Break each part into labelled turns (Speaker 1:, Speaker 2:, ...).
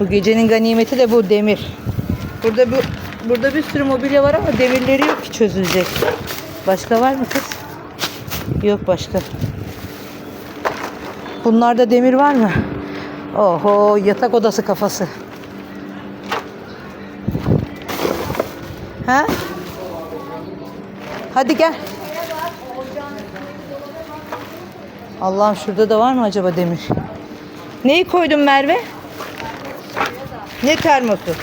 Speaker 1: Bu gecenin ganimeti de bu demir. Burada bu burada bir sürü mobilya var ama demirleri yok ki çözülecek. Başka var mı kız? Yok başka. Bunlarda demir var mı? Oho yatak odası kafası. Ha? Hadi gel. Allah'ım şurada da var mı acaba demir? Neyi koydun Merve? Ne termosu?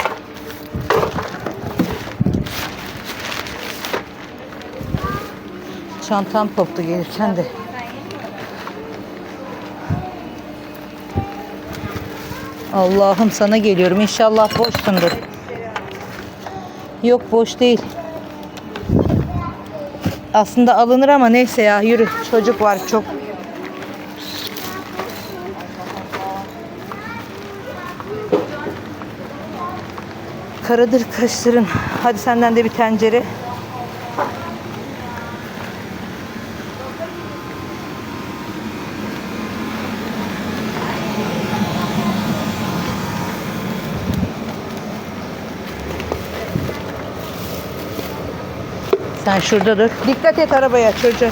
Speaker 1: Çantam koptu gelirken de. Allah'ım sana geliyorum. İnşallah boşsundur. Yok boş değil. Aslında alınır ama neyse ya yürü. Çocuk var çok. Karadır kaşların. Hadi senden de bir tencere. Sen şurada dur. Dikkat et arabaya çocuğum.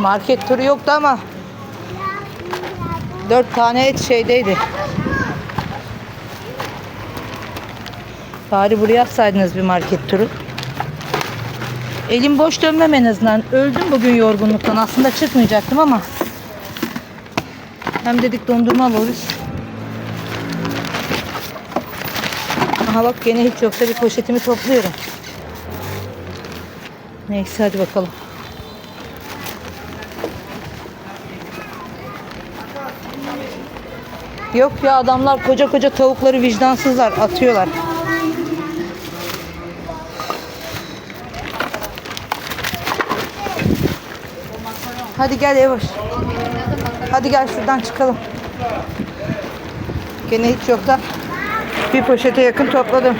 Speaker 1: Market turu yoktu ama dört tane et şeydeydi. Bari buraya atsaydınız bir market turu. Elim boş dönmem en azından. Öldüm bugün yorgunluktan. Aslında çıkmayacaktım ama. Hem dedik dondurma alırız. Aha bak gene hiç yoksa bir poşetimi topluyorum. Neyse hadi bakalım. Yok ya adamlar koca koca tavukları vicdansızlar atıyorlar. Hadi gel yavaş. Hadi gel şuradan çıkalım. Gene hiç yok da bir poşete yakın topladım.